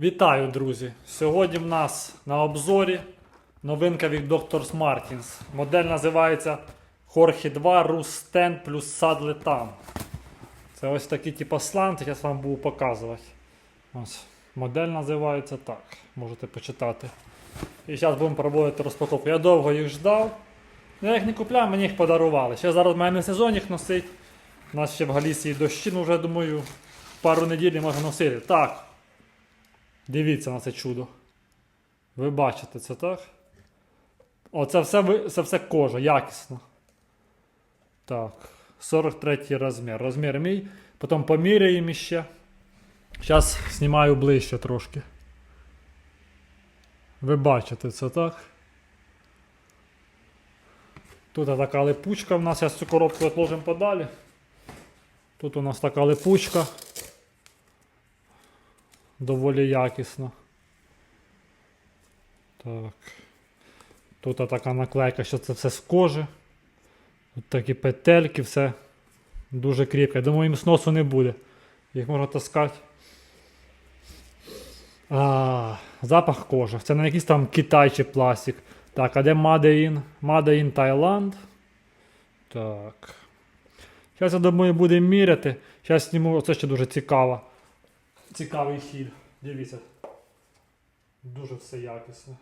Вітаю, друзі! Сьогодні в нас на обзорі новинка від Doctors Martins. Модель називається Jorge 2 Rus 10 плюс Saddle Tam. Це ось такий типу сланти, я вам буду показувати. Ось. Модель називається так. Можете почитати. І зараз будемо проводити розпаковку. Я довго їх ждав. Я їх не купляв, мені їх подарували. Ще зараз в мене не сезон їх носить. У нас ще в Галісії дощі, ну вже думаю, пару неділь можна носити. Так. Дивіться на це чудо. Ви бачите це, так? Оце все, це все кожа, якісно. Так. 43 розмір. Розмір мій. Потім поміряємо ще. Зараз знімаю ближче трошки. Ви бачите це, так? Тут така липучка в нас. Зараз цю коробку відложимо подалі. Тут у нас така липучка. Доволі якісно. Так. Тут така наклейка, що це все з кожи. Тут такі петельки, все дуже кріпке. Думаю, їм сносу не буде. Їх можна таскати. А, запах кожи. Це не якийсь там Китай чи пластик. Так, а де Made in? Made in Thailand. Так. Зараз, я думаю, будемо міряти. Зараз зніму, оце ще дуже цікаво. Цікавий хід. Дивіться. Дуже все якісне.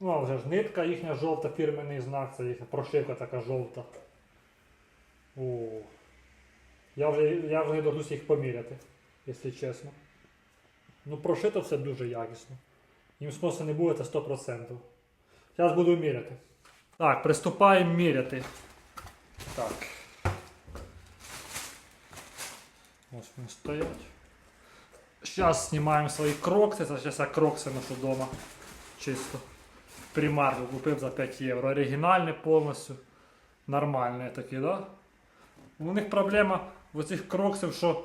Ну, а вже ж нитка їхня жовта, фірменний знак, це їхня прошивка така жовта. О. Я вже, я вже дождусь їх поміряти, якщо чесно. Ну, прошито все дуже якісно. Їм смысла не буде, це 100%. Зараз буду міряти. Так, приступаємо міряти. Так. Ось вони стоять. Зараз знімаємо свої крокси. Це зараз я крокси ношу вдома. Чисто. Примарку купив за 5 євро. Оригінальний повністю. Нормальний такий, да? У них проблема в цих кроксів, що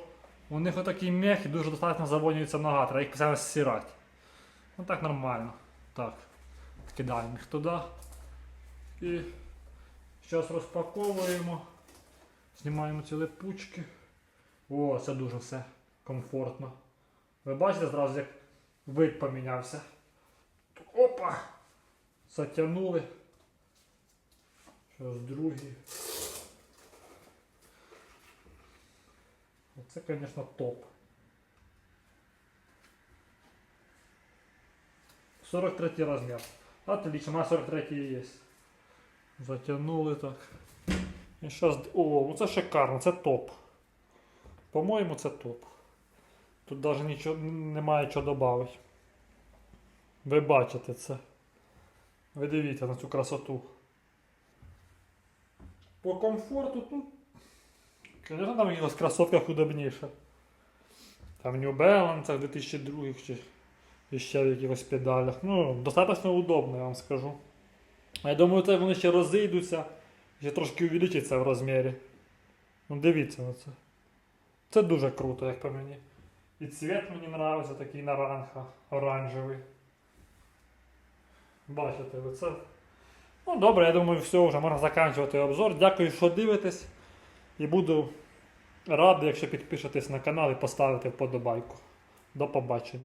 у них отакий мех і дуже достатньо завонюється нога, треба їх постійно стирати. Ну так нормально. Так. Кидаємо їх туди. І зараз розпаковуємо. Знімаємо ці липучки. О, це дуже все комфортно. Ви бачите зразу, як вид помінявся. Опа! Затягнули. Зараз другий. Оце, звісно, топ. 43 розмір. Отлично, у мене 43 є. Затягнули так. І щас... О, ну це шикарно, це топ. По-моєму, це топ. Тут навіть нічого немає чого додати. Ви бачите це. Ви дивіться на цю красоту. По комфорту тут. Звісно, там в якихось кросовках удобніше. Там New Balance 2002 чи ще в якихось педалях. Ну, достатньо удобно, я вам скажу. Я думаю, це вони ще розійдуться, ще трошки увеличаться в розмірі. Ну дивіться на це. Це дуже круто, як по мені. І цвіт мені подобається, такий наранха, оранжевий. Бачите, ви це. Ну добре, я думаю, все, вже можна закінчувати обзор. Дякую, що дивитесь. І буду радий, якщо підпишетесь на канал і поставите вподобайку. До побачення.